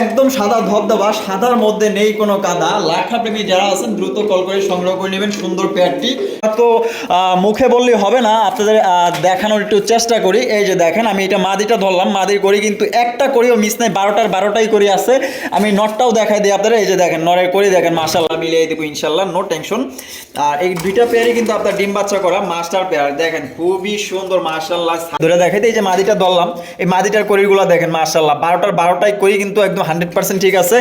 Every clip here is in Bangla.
একদম সাদা ধবধবা, সাদার মধ্যে নেই কোনো কাদা। লাখা প্রেমী যারা আছেন, দ্রুত কল করে সংগ্রহ করে নেবেন সুন্দর পেয়ারটি। তো মুখে বললে হবে না, আপনাদের দেখানোর একটু চেষ্টা করি। এই যে দেখেন, আমি এটা মাদিটা ধরলাম। মাদির করি কিন্তু একটা করিও মিস নাই, বারোটার বারোটাই করি আছে। আমি নটটাও দেখাই দিই আপনারা এই যে দেখেন নরের করি দেখেন মাসাল্লাহ মিলিয়ে দেবো ইনশাল্লাহ নো টেনশন আর এই দুইটা পেয়ারই কিন্তু আপনার ডিম বাচ্চা করা মাস্টার পেয়ার। দেখেন, খুবই সুন্দর মাসাল্লাহ ধরে দেখাইতে এই যে মাদিটা ধরলাম, এই মাদিটার করিগুলো দেখেন মাসাল্লাহ বারোটার বারোটাই করি কিন্তু একদম হান্ড্রেড পার্সেন্ট ঠিক আছে।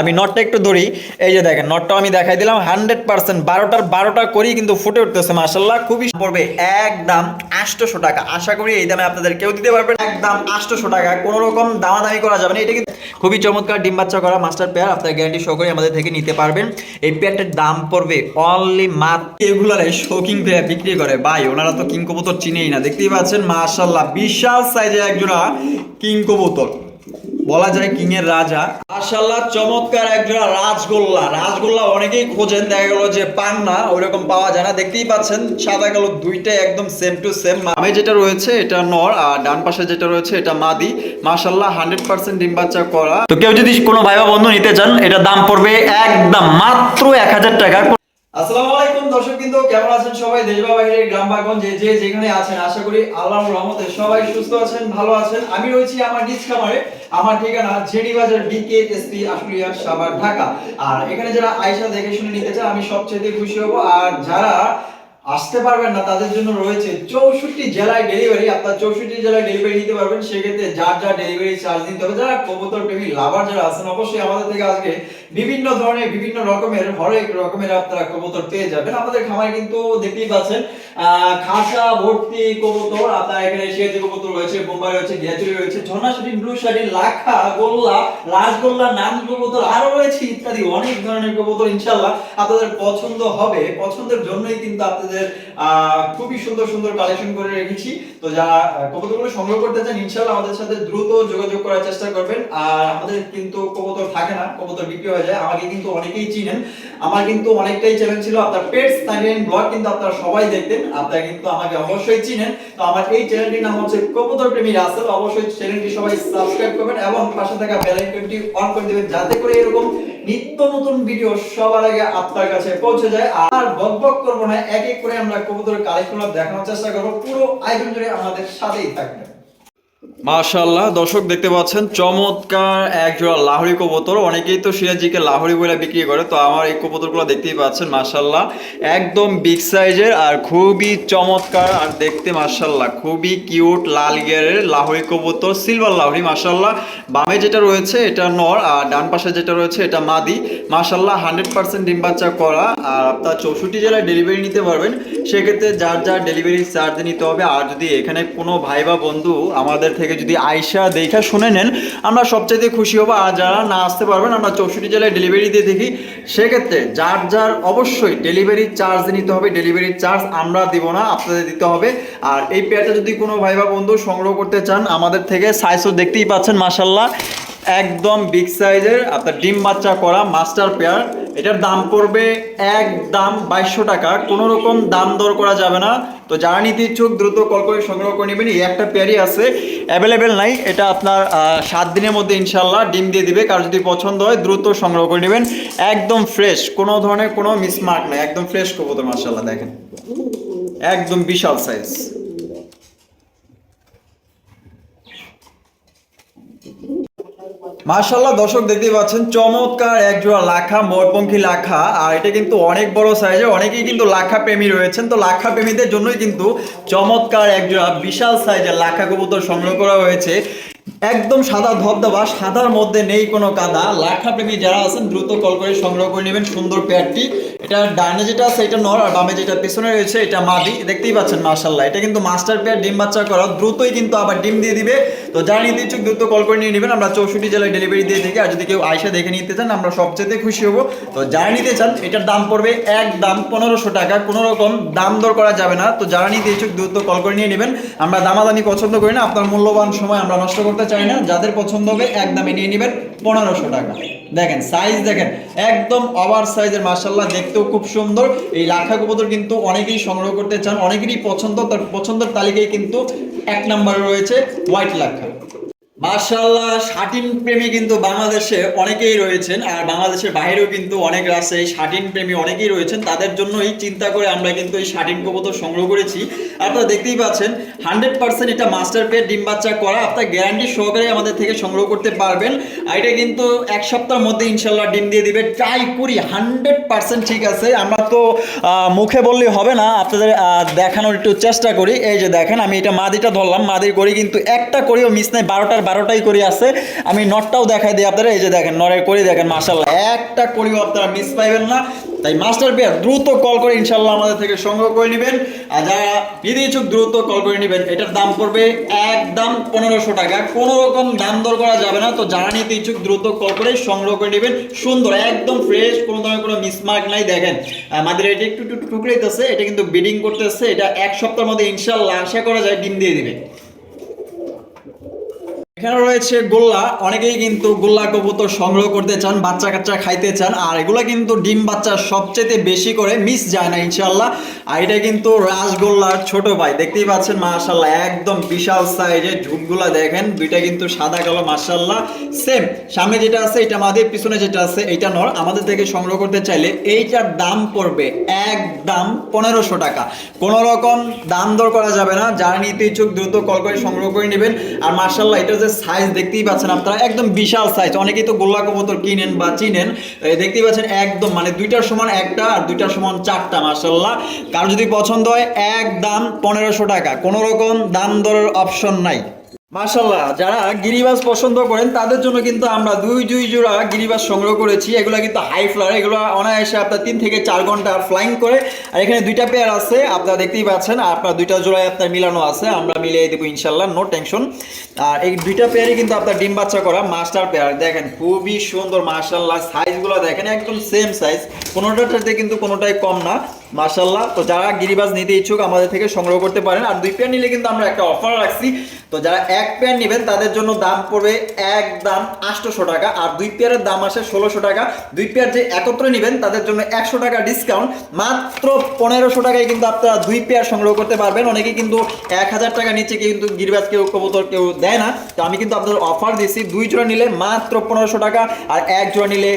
আমি নটটা একটু ধরি। এই যে দেখেন নটটাও আমি দেখাই দিলাম। হান্ড্রেড পার্সেন্ট বারোটার বারোটা করি কিন্তু ফুটে উঠতেছে মাসাল্লাহ খুবই পড়বে একদম আটশোশো টাকা। আশা করি এই দামে আপনাদের কেউ দিতে পারবেন একদম আটশোশো টাকা। কোনো রকম দামাদামি করা যাবে না। এটা কিন্তু খুবই চমৎকার ডিম বাচ্চা করা মাস্টার পেয়ার আপনার গ্যারান্টি সহকারে আমাদের থেকে নিতে পারবেন। এই পেয়ারটার দাম পড়বে অনলি মাত্র এগুলারে শৌকিং পেয়ার বিক্রি করে। ভাই, ওনারা তো কিং কবুতর চিনেই না। দেখতেই পাচ্ছেন মাশাল্লাহ বিশাল সাইজের একজোড়া কিং কবুতর। বলা যায় কিং এর রাজা। মাশাল্লাহ চমৎকার একজোড়া রাজগোল্লা। রাজগোল্লা অনেকেই খোঁজেন, দেখা গেল যে পান না, ওইরকম পাওয়া যায় না। দেখতেই পাচ্ছেন, সাদা কালো দুইটাই একদম সেম টু সেম আমি যেটা রয়েছে, এটা নর, আর ডান পাশে যেটা রয়েছে, এটা মাদি। মাশাল্লাহ হান্ড্রেড পার্সেন্ট ডিম বাচ্চা করা। তো কেউ যদি কোনো ভাই বা বন্ধু নিতে চান এটা দাম পড়বে একদম মাত্র এক হাজার টাকা। আসসালামু আলাইকুম, দর্শক কিন্তু কেমন আছেন সবাই? গ্রাম যে যেখানে আছেন, আশা করি রহমতে সবাই সুস্থ আছেন, ভালো আছেন। আমি রয়েছি আমার নিজ খামারে, আমার ঠিকানা বাজার ডিকে এসপি আশুলিয়া ঢাকা। আর এখানে যারা আয়সা দেখে শুনে নিতে চান, আমি সবচেয়ে খুশি হব। আর যারা আসতে পারবেন না, তাদের জন্য রয়েছে চৌষট্টি জেলায় ডেলিভারি আপনার চৌষট্টি জেলায় ডেলিভারি নিতে পারবেন। সেক্ষেত্রে যার যার ডেলিভারি চার্জ দিতে হবে, যারা কবুতর প্রেমী লাভার যারা আছেন, অবশ্যই আমাদের থেকে আজকে বিভিন্ন ধরনের, বিভিন্ন রকমের, হরেক রকমের আপনারা কবুতর পেয়ে যাবেন। আমাদের খামারে কিন্তু দেখতেই পাচ্ছেন খাসা, ভর্তি কবুতর, আপনার এখানে সিয়াজি কবুতর রয়েছে, বোম্বাই রয়েছে, গিয়াচুরি রয়েছে ঝর্ণা শাড়ি ব্লু শাড়ি লাখা গোল্লা রাজগোল্লা নাম কবুতর আরও রয়েছে ইত্যাদি, অনেক ধরনের কবুতর ইনশাল্লাহ আপনাদের পছন্দ হবে। পছন্দের জন্যই কিন্তু আপনাদের খুবই সুন্দর সুন্দর কালেকশন করে রেখেছি। তো যারা কবুতরগুলো সংগ্রহ করতে চান ইনশাল্লাহ আমাদের সাথে দ্রুত যোগাযোগ করার চেষ্টা করবেন। আর আমাদের কিন্তু কবুতর থাকে না, কবুতর বিক্রি হয়ে যায় আমাকে কিন্তু অনেকেই চিনেন। আমার কিন্তু অনেকটাই চ্যানেল ছিল আপনার পেটস ব্লগ কিন্তু আপনারা সবাই দেখতেন। আপনারা কিন্তু আমাকে অবশ্যই চিনেন। তো আমার এই চ্যানেলটির নাম হচ্ছে কবুতর প্রেমী রাসেল। অবশ্যই চ্যানেলটি সবাই সাবস্ক্রাইব করবেন এবং পাশে থাকা বেল আইকনটি অন করে যাতে করে এরকম নিত্য নতুন ভিডিও সবার আগে আপনার কাছে পৌঁছে যায়। আর বক বক করব না, এক এক করে আমরা কবুতরের কালেকশন দেখানোর চেষ্টা করব। পুরো জুড়ে আমাদের সাথেই থাকবেন। মাশাল্লাহ দর্শক দেখতে পাচ্ছেন, চমৎকার এক জোড়া লাহরি কবুতর। অনেকেই তো সিরাজিকে লাহরি বলে বিক্রি করে, তো আমার এই কবুতরগুলো দেখতেই পাচ্ছেন মাশাল্লাহ একদম বিগ সাইজের আর খুবই চমৎকার আর দেখতে মাশাল্লাহ খুবই কিউট লাল গিয়ারের লাহরি কবুতর, সিলভার লাহরি মাশাল্লাহ বামে যেটা রয়েছে, এটা নর, আর ডান পাশে যেটা রয়েছে, এটা মাদি। মাশাল্লাহ হান্ড্রেড পার্সেন্ট ডিম বাচ্চা করা, আর আপনার চৌষট্টি জেলায় ডেলিভারি নিতে পারবেন। সেক্ষেত্রে যার যার ডেলিভারি চার্জ নিতে হবে, আর যদি এখানে কোনো ভাই বা বন্ধু আমাদের থেকে যদি আয়সা দেখা শুনে নেন, আমরা সবচাইতে খুশি হব। আর যারা না আসতে পারবেন, আমরা চৌষট্টি জেলায় ডেলিভারি দিয়ে দেখি। সেক্ষেত্রে যার যার অবশ্যই ডেলিভারি চার্জ নিতে হবে। ডেলিভারি চার্জ আমরা দিব না, আপনাদের দিতে হবে। আর এই পেয়ারটা যদি কোনো ভাই বা বন্ধু সংগ্রহ করতে চান, আমাদের থেকে সাইজও দেখতেই পাচ্ছেন মাসাল্লাহ একদম বিগ সাইজের আপনার ডিম বাচ্চা করা মাস্টার পেয়ার এটার দাম পড়বে একদম বাইশশো টাকা। কোনো রকম দাম দর করা যাবে না। তো যারা নিতে ইচ্ছুক, দ্রুত কল করে সংগ্রহ করে নেবেন। এই একটা পেয়ারই আছে। অ্যাভেলেবেল নাই। এটা আপনার সাত দিনের মধ্যে ইনশাল্লাহ ডিম দিয়ে দিবে। কার যদি পছন্দ হয়, দ্রুত সংগ্রহ করে নেবেন। একদম ফ্রেশ কোনো ধরনের কোনো মিসমার্ক নাই। একদম ফ্রেশ কবুতর মার্শাল্লাহ দেখেন। একদম বিশাল সাইজ মার্শাল্লাহ দর্শক দেখতেই পাচ্ছেন, চমৎকার এক জোড়া লাখা, মরপঙ্খী লাখা, আর এটা কিন্তু অনেক বড় সাইজের অনেকেই কিন্তু লাখা প্রেমী রয়েছেন, তো লাখা প্রেমীদের জন্যই কিন্তু চমৎকার এক জোড়া বিশাল সাইজের লাখা কবুতর সংগ্রহ করা হয়েছে। একদম সাদা ধবধবা, সাদার মধ্যে নেই কোনো কাদা। লাখা প্রেমী যারা আছেন, দ্রুত কল করে সংগ্রহ করে নেবেন সুন্দর পেয়ারটি এটা ডানে যেটা আছে, এটা নর, আর বামে যেটা পেছনে রয়েছে, এটা মাদি। দেখতেই পাচ্ছেন মার্শাল্লাহ এটা কিন্তু মাস্টার পেয়ার, ডিম বাচ্চা করা। দ্রুতই কিন্তু আবার ডিম দিয়ে দিবে। তো যারা নিতে ইচ্ছুক, দ্রুত কল করে নিয়ে নেবেন। আমরা চৌষট্টি জেলায় ডেলিভারি দিয়ে থাকি। আর যদি কেউ আয়সা দেখে নিতে চান, আমরা সবচেয়ে খুশি হব। তো যারা নিতে চান, এটার দাম পড়বে এক দাম পনেরোশো টাকা। কোনো রকম দাম দর করা যাবে না। তো যারা নিতে ইচ্ছুক, দ্রুত কল করে নিয়ে নেবেন। আমরা দামাদামি পছন্দ করি না। আপনার মূল্যবান সময় আমরা নষ্ট করতে চাই না। যাদের পছন্দ হবে, এক দামে নিয়ে নেবেন পনেরোশো টাকা। দেখেন সাইজ দেখেন। একদম ওভার সাইজের মার্শাল্লাহ দেখতেও খুব সুন্দর। এই লাখা কবুতর কিন্তু অনেকেই সংগ্রহ করতে চান, অনেকেরই পছন্দ, তার পছন্দের তালিকায় কিন্তু এক নম্বরে রয়েছে হোয়াইট লাখা। মার্শাল্লাহ শাটিন প্রেমী কিন্তু বাংলাদেশে অনেকেই রয়েছেন, আর বাংলাদেশের বাইরেও কিন্তু অনেক এই শাটিন প্রেমী অনেকেই রয়েছেন, তাদের জন্যই চিন্তা করে আমরা কিন্তু এই শাটিন কবুতর সংগ্রহ করেছি। আপনারা দেখতেই পাচ্ছেন, হান্ড্রেড পার্সেন্ট এটা মাস্টার পেয়ে ডিম বাচ্চা করা, আপনার গ্যারান্টি সহকারে আমাদের থেকে সংগ্রহ করতে পারবেন, আর এটা কিন্তু এক সপ্তাহের মধ্যে ইনশাল্লাহ ডিম দিয়ে দিবে, ট্রাই করি, হান্ড্রেড পার্সেন্ট ঠিক আছে, আমরা তো মুখে বললে হবে না, আপনাদের দেখানোর একটু চেষ্টা করি, এই যে দেখেন, আমি এটা মাদিটা ধরলাম, মাদির করি কিন্তু একটা করিও মিস নাই, বারোটার বারোটাই করি আছে আমি নটটাও দেখাই দিই আপনারা এই যে দেখেন, নরের করি দেখেন মার্শাল্লাহ একটা করিও আপনারা মিস পাইবেন না। তাই মাস্টার পেয়ার, দ্রুত কল করে ইনশাল্লাহ আমাদের থেকে সংগ্রহ করে নেবেন। আর যারা নিতে ইচ্ছুক, দ্রুত কল করে নেবেন। এটার দাম পড়বে একদম পনেরোশো টাকা। কোনো রকম দাম দর করা যাবে না। তো যারা নিতে ইচ্ছুক, দ্রুত কল করে সংগ্রহ করে নেবেন। সুন্দর, একদম ফ্রেশ কোনো ধরনের কোনো মিসমার্ক নাই। দেখেন আমাদের এটা একটু একটু টুকরে দিতেছে এটা কিন্তু বিডিং করতেছে। এটা এক সপ্তাহের মধ্যে ইনশাল্লাহ আশা করা যায়, ডিম দিয়ে দিবে। এখানে রয়েছে গোল্লা। অনেকেই কিন্তু গোল্লা কবুতর সংগ্রহ করতে চান, বাচ্চা কাচ্চা খাইতে চান। আর এগুলো কিন্তু ডিম বাচ্চা সবচেয়ে বেশি করে মিস যায় না ইনশাল্লাহ আর এটা কিন্তু রাসগোল্লার ছোট ভাই। দেখতেই পাচ্ছেন মাশাল্লাহ একদম বিশাল সাইজের ঝুঁকগুলা দেখেন। দুইটা কিন্তু সাদা কালো মাশাল্লাহ সেম সামনে যেটা আছে, এটা আমাদের, পিছনে যেটা আছে, এটা নর। আমাদের থেকে সংগ্রহ করতে চাইলে এইটার দাম পড়বে একদম পনেরোশো টাকা। কোনো রকম দাম দর করা যাবে না। যারা নিতে ইচ্ছুক, দ্রুত কল করে সংগ্রহ করে নেবেন। আর মার্শাল্লাহ এটা যে সাইজ দেখতেই পাচ্ছেন আপনারা, একদম বিশাল সাইজ অনেকেই তো গোল্লা কবুতর কিনেন বা চিনেন। দেখতেই পাচ্ছেন একদম মানে দুইটার সমান একটা আর দুইটার সমান চারটা মার্শাল্লাহ কারও যদি পছন্দ হয় এক দাম পনেরোশো টাকা। কোনো রকম দাম দরের অপশন নাই। মাশাল্লাহ যারা গিরিবাস পছন্দ করেন, তাদের জন্য কিন্তু আমরা দুই দুই জোড়া গিরিবাস সংগ্রহ করেছি। এগুলো কিন্তু হাই ফ্লার এগুলো অনায়াসে আপনার তিন থেকে চার ঘণ্টা ফ্লাইং করে। আর এখানে দুইটা পেয়ার আছে, আপনারা দেখতেই পাচ্ছেন, আর আপনার দুইটা জোড়ায় আপনার মিলানো আছে, আমরা মিলিয়ে দেবো ইনশাল্লাহ নো টেনশন আর এই দুইটা পেয়ারই কিন্তু আপনার ডিম বাচ্চা করা মাস্টার পেয়ার দেখেন, খুবই সুন্দর মার্শাল্লাহ সাইজগুলো দেখেন, একদম সেম সাইজ কোনোটাতে কিন্তু কোনোটাই কম না মার্শাল্লাহ তো যারা গিরিবাস নিতে ইচ্ছুক, আমাদের থেকে সংগ্রহ করতে পারেন। আর দুই পেয়ার নিলে কিন্তু আমরা একটা অফার রাখছি তো যারা এক পেয়ার নেবেন, তাদের জন্য দাম পড়বে এক দাম আটশোশো টাকা, আর দুই পেয়ারের দাম আসে ষোলোশো টাকা। দুই পেয়ার যে একত্রে নেবেন, তাদের জন্য একশো টাকা ডিসকাউন্ট মাত্র পনেরোশো টাকায় কিন্তু আপনারা দুই পেয়ার সংগ্রহ করতে পারবেন। অনেকে কিন্তু এক হাজার টাকা নিচে কিন্তু গিরবাজ, কেউ কবুতর, কেউ দেয় না। তো আমি কিন্তু আপনাদের অফার দিচ্ছি দুই জোড়া নিলে মাত্র পনেরোশো টাকা, আর এক জোড়া নিলে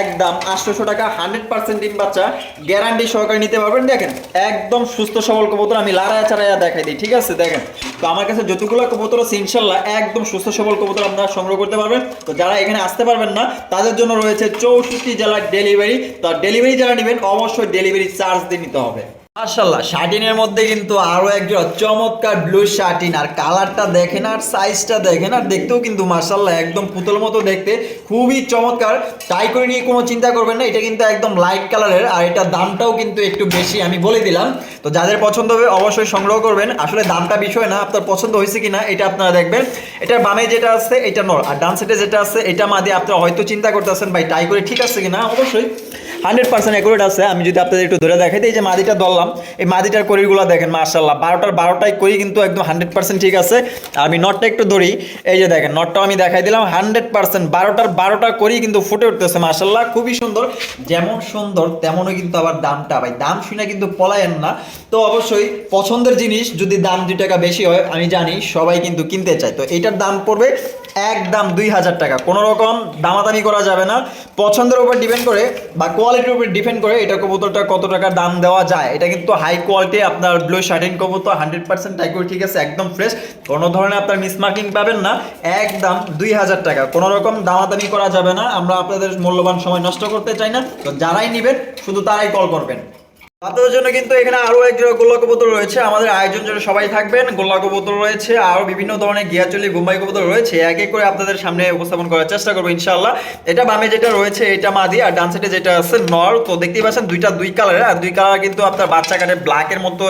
একদম আটশোশো টাকা। হান্ড্রেড পার্সেন্ট ডিম বাচ্চা গ্যারান্টি সহকারে নিতে পারবেন। দেখেন, একদম সুস্থ সবল কবুতর, আমি লাড়ায়া চাড়াইয়া দেখাই দিই, ঠিক আছে? দেখেন। তো আমার কাছে যতগুলো কবুতর আছে, ইনশাল্লাহ একদম সুস্থ সবল কবুতর আপনারা সংগ্রহ করতে পারবেন। তো যারা এখানে আসতে পারবেন না, তাদের জন্য রয়েছে চৌষট্টি জেলার ডেলিভারি তো ডেলিভারি যারা নেবেন, অবশ্যই ডেলিভারি চার্জ দিয়ে নিতে হবে। মাশাল্লাহ শার্টিনের মধ্যে কিন্তু আরও একজন চমৎকার ব্লু শার্টিন, আর কালারটা দেখেন আর সাইজটা দেখেন আর দেখতেও কিন্তু মাশাল্লাহ একদম পুতুল মতো দেখতে, খুবই চমৎকার। টাই করে নিয়ে কোনো চিন্তা করবেন না, এটা কিন্তু একদম লাইট কালারের আর এটা দামটাও কিন্তু একটু বেশি আমি বলে দিলাম। তো যাদের পছন্দ হবে অবশ্যই সংগ্রহ করবেন। আসলে দামটা বিষয় না, আপনার পছন্দ হয়েছে কিনা, এটা আপনারা দেখবেন। এটার বামে যেটা আছে, এটা নর, আর ডান যেটা আছে, এটা মাদি, আপনারা হয়তো চিন্তা করতেছেন, ভাই টাই করে ঠিক আছে কিনা? অবশ্যই। হান্ড্রেড পার্সেন্ট অ্যাকুরেট আছে। আমি যদি আপনাদের একটু ধরে দেখাই, এই যে মাদিটা ধরলাম, এই মাদিটার করিগুলো দেখেন মার্শাল্লাহ বারোটার বারোটাই করি কিন্তু একদম হান্ড্রেড পার্সেন্ট ঠিক আছে। আমি নটটা একটু ধরি, এই যে দেখেন, নটটাও আমি দেখাই দিলাম, হান্ড্রেড পার্সেন্ট। বারোটার বারোটা করি কিন্তু ফুটে উঠতেছে মার্শাল্লাহ খুবই সুন্দর। যেমন সুন্দর তেমনও কিন্তু আবার দামটা। ভাই, দাম শুনে কিন্তু পলায়েন না। তো অবশ্যই পছন্দের জিনিস, যদি দাম দুই টাকা বেশি হয়, আমি জানি সবাই কিন্তু কিনতে চায়। তো এটার দাম পড়বে একদম দুই হাজার টাকা। কোনো রকম দামাদামি করা যাবে না। পছন্দের উপর ডিপেন্ড করে বা কোয়ালিটির উপর ডিপেন্ড করে এটা কবুতরটা কত টাকা দাম দেওয়া যায়। এটা কিন্তু হাই কোয়ালিটি আপনার ব্লু শার্টিন কবুতর হান্ড্রেড পার্সেন্ট টাইকুর ঠিক আছে, একদম ফ্রেশ কোনো ধরনের আপনার মিসমার্কিং পাবেন না। একদম দুই হাজার টাকা। কোনো রকম দামাদামি করা যাবে না। আমরা আপনাদের মূল্যবান সময় নষ্ট করতে চাই না। তো যারাই নেবেন, শুধু তারাই কল করবেন। আপনাদের জন্য কিন্তু এখানে আরও এক গোল্লা কবুতর রয়েছে। আমাদের আয়োজন জন্য সবাই থাকবেন। গোল্লা কবুতর রয়েছে, আরও বিভিন্ন ধরনের গিয়াচলি বোম্বাই কবুতর রয়েছে। এক এক করে আপনাদের সামনে উপস্থাপন করার চেষ্টা করব ইনশাল্লাহ এটা বামে যেটা রয়েছে, এটা মাদি, আর ডান সাইডে যেটা আছে, নর। তো দেখতেই পাচ্ছেন, দুইটা দুই কালারের আর দুই কালার কিন্তু আপনার বাচ্চা কাটে ব্ল্যাকের মতো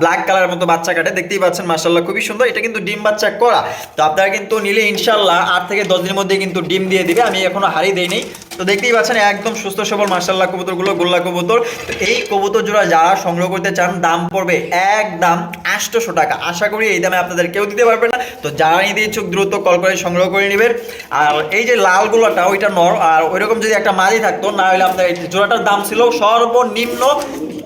ব্ল্যাক কালারের মতো বাচ্চা কাটে। দেখতেই পাচ্ছেন মার্শাল্লাহ খুবই সুন্দর। এটা কিন্তু ডিম বাচ্চা করা। তো আপনারা কিন্তু নিলে ইনশাল্লাহ আট থেকে দশ দিনের মধ্যে কিন্তু ডিম দিয়ে দিবে। আমি এখনও হারি দেইনি। তো দেখতেই পাচ্ছেন, একদম সুস্থ সবল মার্শাল্লাহ কবুতরগুলো গোল্লা কবুতর। তো এই কবুতর জোড়া যারা সংগ্রহ করতে চান, দাম পড়বে একদম দাম আটশোশো টাকা। আশা করি এই দামে আপনাদের কেউ দিতে পারবে না। তো যারা নিতে ইচ্ছুক, দ্রুত কল করে সংগ্রহ করে নেবেন। আর এই যে লালগুলোটা ওইটা নর আর ওইরকম যদি একটা মাঝি থাকতো, না হলে আপনার জোড়াটার দাম ছিল সর্বনিম্ন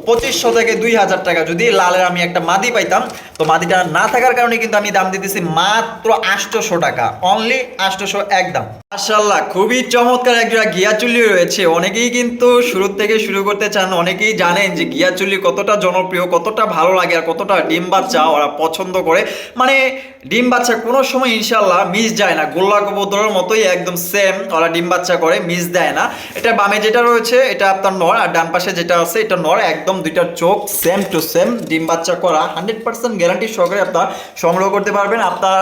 পঁচিশশো থেকে দুই হাজার টাকা। যদি লালের আমি একটা মাদি পাইতাম, তো মাদিটা না থাকার কারণে কিন্তু আমি দাম দিতেছি মাত্র আটশোশো টাকা। অনলি আটশোশো একদম মাশাল্লাহ খুবই চমৎকার একজোড়া গিয়া চুল্লি রয়েছে। অনেকেই কিন্তু শুরু থেকে শুরু করতে চান, অনেকেই জানেন যে গিয়া চুল্লি কতটা জনপ্রিয়, কতটা ভালো লাগে আর কতটা ডিম বাচ্চা ওরা পছন্দ করে। মানে ডিম বাচ্চা কোনো সময় ইনশাল্লাহ মিস যায় না। গোল্লা কবুতরের মতোই একদম সেম ওরা ডিম বাচ্চা করে মিস দেয় না। এটা বামে যেটা রয়েছে, এটা আপনার নর, আর ডান পাশে যেটা আছে, এটা নর, একদম দুইটার চোখ সেম টু সেম ডিম বাচ্চা করা। হান্ড্রেড পার্সেন্ট গ্যারান্টি সহকারে আপনার সংগ্রহ করতে পারবেন। আপনার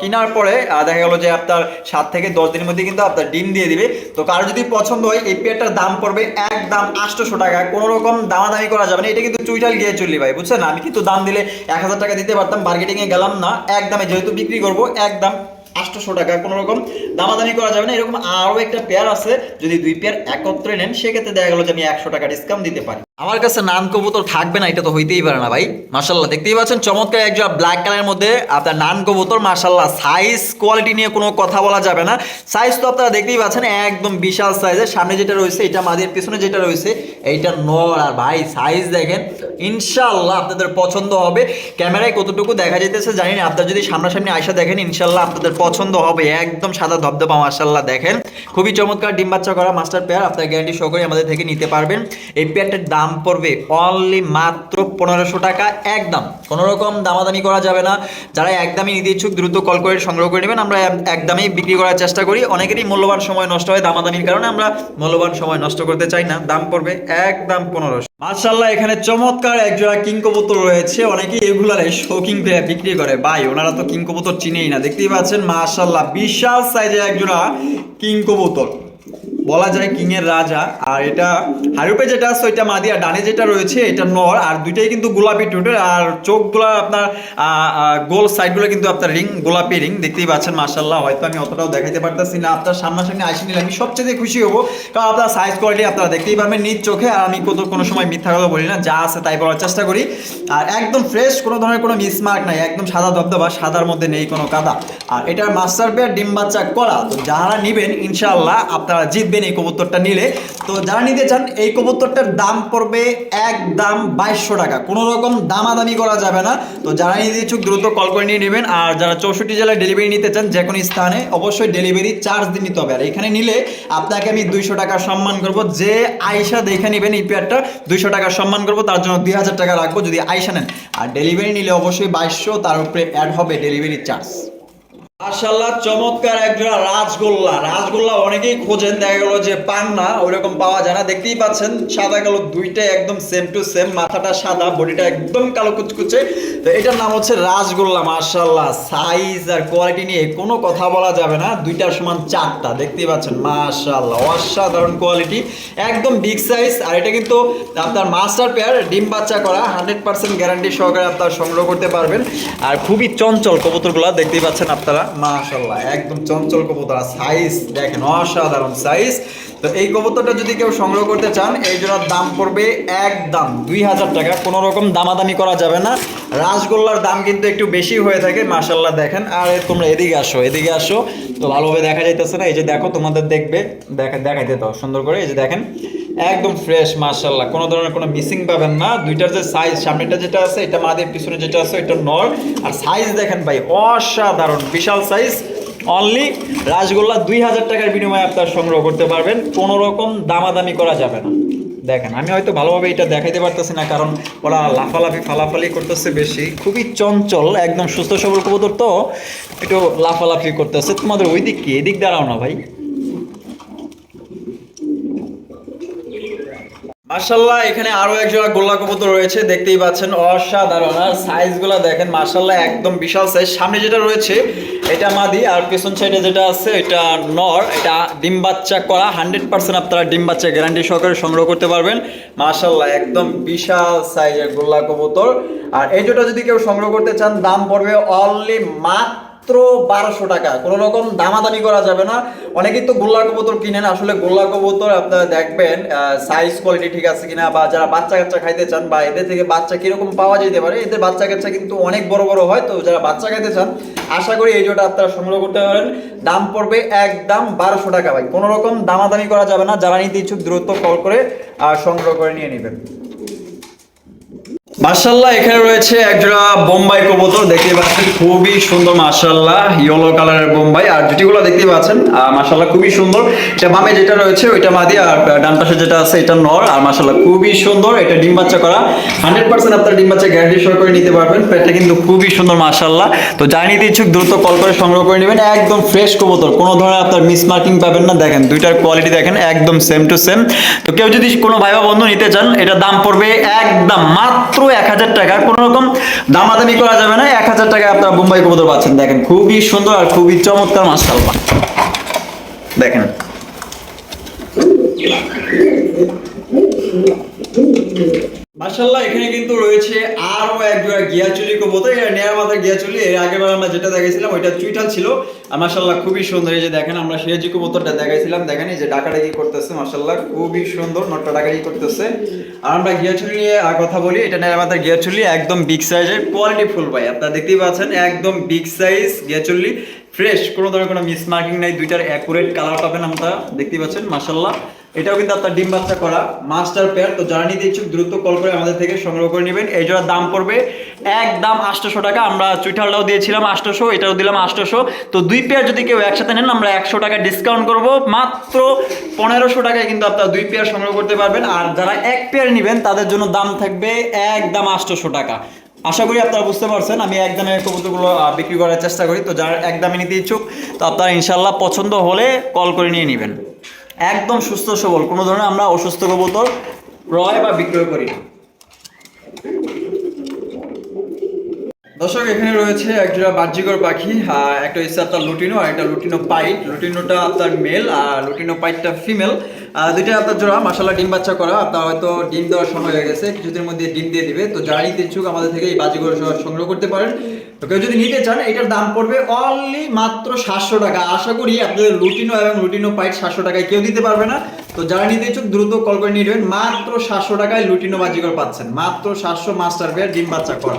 কেনার পরে দেখা গেল যে আপনার সাত থেকে দশ দিনের মধ্যে কিন্তু আপনার ডিম দিয়ে দিবে। তো কারও যদি পছন্দ হয়, এই পেয়ারটার দাম পড়বে একদম আটশোশো টাকা কোনো রকম দামাদামি করা যাবে না। এটা কিন্তু চুইটাল গিয়ে চললি ভাই, বুঝছেন আমি কিন্তু দাম দিলে এক হাজার টাকা দিতে পারতাম মার্কেটিংয়ে গেলাম না। এক দামে যেহেতু বিক্রি করব, একদম আটশোশো টাকা কোনো রকম দামাদামি করা যাবে না। এরকম আরও একটা পেয়ার আছে, যদি দুই পেয়ার একত্রে নেন, সেক্ষেত্রে দেখা গেলো যে আমি একশো টাকা ডিসকাউন্ট দিতে পারি। আমার কাছে নান কবুতর থাকবে না, এটা তো হইতেই পারে না ভাই। মার্শাল্লাহ দেখতেই পাচ্ছেন, চমৎকার একজন ব্ল্যাক কালারের মধ্যে আপনার নান কবুতর মার্শাল্লাহ সাইজ কোয়ালিটি নিয়ে কোনো কথা বলা যাবে না। সাইজ তো আপনারা দেখতেই পাচ্ছেন, একদম বিশাল সাইজের সামনে যেটা রয়েছে, এটা মাদের পিছনে যেটা রয়েছে, এইটা নর। আর ভাই সাইজ দেখেন ইনশাল্লাহ আপনাদের পছন্দ হবে। ক্যামেরায় কতটুকু দেখা যেতেছে জানি না, আপনারা যদি সামনাসামনি আয়সা দেখেন ইনশাল্লাহ আপনাদের পছন্দ হবে। একদম সাদা ধবধবা মার্শাল্লাহ দেখেন। খুবই চমৎকার ডিম বাচ্চা করা মাস্টার পেয়ার, আপনার গ্যারান্টি সহকারে আমাদের থেকে নিতে পারবেন। এই পেয়ারটার দাম পড়বে অনলি মাত্র পনেরোশো টাকা, একদম। কোনো রকম দামাদামি করা যাবে না। যারা একদমই নিতে ইচ্ছুক, দ্রুত কল করে সংগ্রহ করে নেবেন। আমরা একদমই বিক্রি করার চেষ্টা করি। অনেকেরই মূল্যবান সময় নষ্ট হয় দামাদামির কারণে। আমরা মূল্যবান সময় নষ্ট করতে চাই না। দাম পড়বে একদম পনেরোশো। মার্শাল্লাহ এখানে চমৎকার একজোড়া কিং কবুতর রয়েছে। অনেকেই এগুলার শৌকিং বিক্রি করে। ভাই, ওনারা তো কিং কবুতর চিনেই না। দেখতেই পাচ্ছেন মার্শাল্লাহ বিশাল সাইজের একজোড়া কিং কবুতর। বলা যায় কিং এর রাজা, আর এটা হারুপে যেটা আছে, ওইটা মাদি আর ডানে যেটা রয়েছে, এটা নর, আর দুইটাই কিন্তু গোলাপি টুটের আর চোখগুলো আপনার গোল সাইডগুলো কিন্তু আপনার রিং, গোলাপি রিং, দেখতেই পাচ্ছেন মার্শাল্লাহ হয়তো আমি অতটাও দেখাইতে পারতেছি না, আপনার সামনাসামনি আসি নিলে আমি সবচেয়ে খুশি হব, কারণ আপনার সাইজ কোয়ালিটি আপনারা দেখতেই পারবেন, নিজ চোখে, আর আমি কত কোনো সময় মিথ্যা কথা বলি না, যা আছে তাই বলার চেষ্টা করি, আর একদম ফ্রেশ কোনো ধরনের কোনো মিসমার্ক নাই, একদম সাদা ধবধবা, সাদার মধ্যে নেই কোনো কাদা, আর এটার মাস্টার পেয়ার ডিম বাচ্চা করা, তো যারা নিবেন, ইনশাআল্লাহ, আপনারা জিতবেন। এই কবুতরটা নিলে। তো যারা নিতে চান, এই কবুতরটার দাম পড়বে একদম বাইশশো টাকা। কোনো রকম দামাদামি করা যাবে না। তো যারা নিতে ইচ্ছুক, দ্রুত কল করে নিয়ে নেবেন। আর যারা চৌষট্টি জেলায় ডেলিভারি নিতে চান, যে কোনো স্থানে অবশ্যই ডেলিভারি চার্জ দিয়ে নিতে হবে। আর এখানে নিলে আপনাকে আমি দুইশো টাকা সম্মান করব। যে আয়সা দেখে নেবেন এই পেয়ারটা দুইশো টাকা সম্মান করব। তার জন্য দুই হাজার টাকা রাখব যদি আয়সা নেন। আর ডেলিভারি নিলে অবশ্যই বাইশশো, তার উপরে অ্যাড হবে ডেলিভারি চার্জ মাশাল্লাহ চমৎকার একজোড়া রাজগোল্লা। রাজগোল্লা অনেকেই খোঁজেন, দেখা গেল যে পান না, ওইরকম পাওয়া যায় না। দেখতেই পাচ্ছেন, সাদা কালো দুইটাই একদম সেম টু সেম মাথাটা সাদা, বডিটা একদম কালো কুচকুচে। তো এটার নাম হচ্ছে রাজগোল্লা মাশাল্লাহ সাইজ আর কোয়ালিটি নিয়ে কোনো কথা বলা যাবে না দুইটার সমান চারটা, দেখতেই পাচ্ছেন মাশাল্লাহ অসাধারণ কোয়ালিটি একদম বিগ সাইজ আর এটা কিন্তু আপনার মাস্টার পেয়ার ডিম বাচ্চা করা হান্ড্রেড পার্সেন্ট গ্যারান্টি সহকারে আপনারা সংগ্রহ করতে পারবেন। আর খুবই চঞ্চল কবুতরগুলো, দেখতেই পাচ্ছেন আপনারা। মাশাল্লাহ একদম চঞ্চল কবুতর সাইজ দেখেন, অসাধারণ সাইজ তো এই কবুতরটা যদি কেউ সংগ্রহ করতে চান, এই দাম পড়বে একদম দুই হাজার টাকা। কোনো রকম দামাদামি করা যাবে না। রাসগোল্লার দাম কিন্তু একটু বেশি হয়ে থাকে মাশাল্লাহ দেখেন। আর তোমরা এদিকে আসো এদিকে আসো। তো ভালোভাবে দেখা যাইতেছে না, এই যে দেখো, তোমাদের দেখবে, দেখা দেখাইতে দাও, সুন্দর করে। এই যে দেখেন একদম ফ্রেশ মাশাল্লাহ কোনো ধরনের কোনো মিসিং পাবেন না। দুইটার যে সাইজ সামনেটা যেটা আছে, এটা মাদের পিছনে যেটা আছে এটা নর আর সাইজ দেখেন ভাই, অসাধারণ। বিশাল সাইজ অনলি রাসগোল্লা দুই হাজার টাকার বিনিময়ে আপনার সংগ্রহ করতে পারবেন। কোনো রকম দামাদামি করা যাবে না। দেখেন, আমি হয়তো ভালোভাবে এটা দেখাইতে পারতেছি না, কারণ ওরা লাফালাফি, ফালাফালি করতেছে বেশি। খুবই চঞ্চল, একদম সুস্থ সবল কবুতর তো, একটু লাফালাফি করতেছে। তোমাদের ওই দিক কি? এদিক দাঁড়াও না ভাই। মার্শাল্লাহ এখানে আরও এক জোড়া গোল্লা কবুতর রয়েছে, দেখতেই পাচ্ছেন, অসাধারণ। আর সাইজগুলো দেখেন মার্শাল্লাহ একদম বিশাল সাইজ সামনে যেটা রয়েছে, এটা মাদি, আর পেছন সাইডে যেটা আছে, এটা নর, এটা ডিম বাচ্চা করা হান্ড্রেড পার্সেন্ট আপনারা ডিম বাচ্চা গ্যারান্টি সহকারে সংগ্রহ করতে পারবেন। মার্শাল্লাহ একদম বিশাল সাইজের গোল্লা কবুতর। আর এই দুটো যদি কেউ সংগ্রহ করতে চান, দাম পড়বে অনলি মাত্র বারোশো টাকা। কোনো রকম দামাদামি করা যাবে না। অনেকেই তো গোল্লা কবুতর কিনেন আসলে গোল্লা কবুতর আপনারা দেখবেন সাইজ কোয়ালিটি ঠিক আছে কিনা বা যারা বাচ্চা কাচ্চা খাইতে চান বা এদের থেকে বাচ্চা কীরকম পাওয়া যেতে পারে, এদের বাচ্চা কাচ্চা কিন্তু অনেক বড় বড় হয়। তো যারা বাচ্চা খাইতে চান, আশা করি এই জোটা আপনারা সংগ্রহ করতে পারেন। দাম পড়বে একদম বারোশো টাকা ভাই। কোনো রকম দামাদামি করা যাবে না। যারা নিতে ইচ্ছুক, দ্রুত কল করে সংগ্রহ করে নিয়ে নেবেন। মার্শাল্লাহ এখানে রয়েছে একজোড়া বোম্বাই কবুতর দেখতে পাচ্ছেন, খুবই সুন্দর মার্শাল্লাহ ইয়েলো কালারের বোম্বাই, আর জুটিগুলো দেখতে পাচ্ছেন মার্শাল্লাহ খুবই সুন্দর। এটা বামে যেটা রয়েছে, ওইটা মাদি, আর ডান পাশে যেটা আছে, এটা নর, আর মার্শাল্লাহ খুবই সুন্দর, এটা ডিম বাচ্চা করা। হান্ড্রেড পার্সেন্ট আপনার ডিম বাচ্চা গ্যারান্টি সহ করে নিতে পারবেন, পেটটা কিন্তু খুবই সুন্দর মার্শাল্লাহ তো যাই নিতে দ্রুত কল করে সংগ্রহ করে নেবেন, একদম ফ্রেশ কবুতর, কোনো ধরনের আপনার মিস মার্কিং পাবেন না, দেখেন, দুইটার কোয়ালিটি দেখেন, একদম সেম টু সেম তো কেউ যদি কোনো ভাই বা বন্ধু নিতে চান এটা দাম পড়বে একদম মাত্র এক হাজার টাকা। কোনো রকম দামাদামি করা যাবে না। এক হাজার টাকায় আপনারা বোম্বাই কবুতর পাচ্ছেন। দেখেন, খুবই সুন্দর আর খুবই চমৎকার মাসাল্লাহ দেখেন। মাশাল্লাহ এখানে কিন্তু রয়েছে আরও এক জোড়া গিয়াচুলি কবুতর। এটা নেয়ার মাথার গিয়াচুলি এর আগেবার আমরা যেটা দেখাইছিলাম, ওইটা চুইটাল ছিল। আর মাশাল্লাহ খুবই সুন্দর এই যে দেখেন, আমরা সিরাজি কবুতরটা দেখাইছিলাম। দেখেন এই যে ডাকাডাকি করতেছে মাশাল্লাহ খুবই সুন্দর নটটা ডাকাডাকি করতেছে। আর আমরা গিয়াচুলি নিয়ে আর কথা বলি, এটা নেয়ার মাথার গিয়াচুলি একদম বিগ সাইজের কোয়ালিটি ফুল ভাই। আপনারা দেখতেই পাচ্ছেন, একদম বিগ সাইজ গিয়াচুলি ফ্রেশ, কোনো ধরনের কোনো মিস মার্কিং নাই, দুইটার অ্যাকুরেট কালার পাবেন আমরা, দেখতেই পাচ্ছেন মাশাল্লাহ এটাও কিন্তু আপনার ডিম বাচ্চা করা মাস্টার পেয়ার তো যারা নিতে ইচ্ছুক দ্রুত কল করে আমাদের থেকে সংগ্রহ করে নেবেন। এই জোড়ার দাম পড়বে একদম আটশোশো টাকা। আমরা চুইঠালটাও দিয়েছিলাম আটশোশো, এটাও দিলাম আটশোশো। তো দুই পেয়ার যদি কেউ একসাথে নেন, আমরা একশো টাকা ডিসকাউন্ট করব। মাত্র পনেরোশো টাকায় কিন্তু আপনারা দুই পেয়ার সংগ্রহ করতে পারবেন। আর যারা এক পেয়ার নেবেন, তাদের জন্য দাম থাকবে একদম আটশোশো টাকা। আশা করি আপনারা বুঝতে পারছেন, আমি একদমে কবুতরগুলো বিক্রি করার চেষ্টা করি। তো যারা একদমে নিতে ইচ্ছুক, তো আপনারা ইনশাল্লাহ পছন্দ হলে কল করে নিয়ে নেবেন। একদম সুস্থ সবল। কোনো ধরনের আমরা অসুস্থ কবুতর ক্রয় বা বিক্রয় করি। না দর্শক, এখানে রয়েছে একটা বাহ্যিকর পাখি একটা হচ্ছে আপনার লুটিনো আর একটা লুটিনো পাইট। লুটিনোটা আপনার মেল আর লুটিনো পাইটটা ফিমেল। দুইটা আপনার জোড়া মাসাল্লাহ ডিম বাচ্চা করা। আপনার হয়তো ডিম দেওয়ার সময় হয়ে গেছে, কিছুদিনের মধ্যে ডিম দিয়ে দিবে। তো যারা নিতে ইচ্ছুক আমাদের থেকে এই বাজিগর সংগ্রহ করতে পারেন। তো কেউ যদি নিতে চান, এটার দাম পড়বে অনলি মাত্র সাতশো টাকা। আশা করি আপনাদের লুটিনো এবং লুটিনো পাইট সাতশো টাকায় কেউ দিতে পারবে না। তো যারা নিতে ইচ্ছুক, দ্রুত কল করে নিয়ে নেবেন। মাত্র সাতশো টাকায় লুটিনো বাজিগর পাচ্ছেন। মাত্র সাতশো মাস্টার বেয়ার ডিম বাচ্চা করা।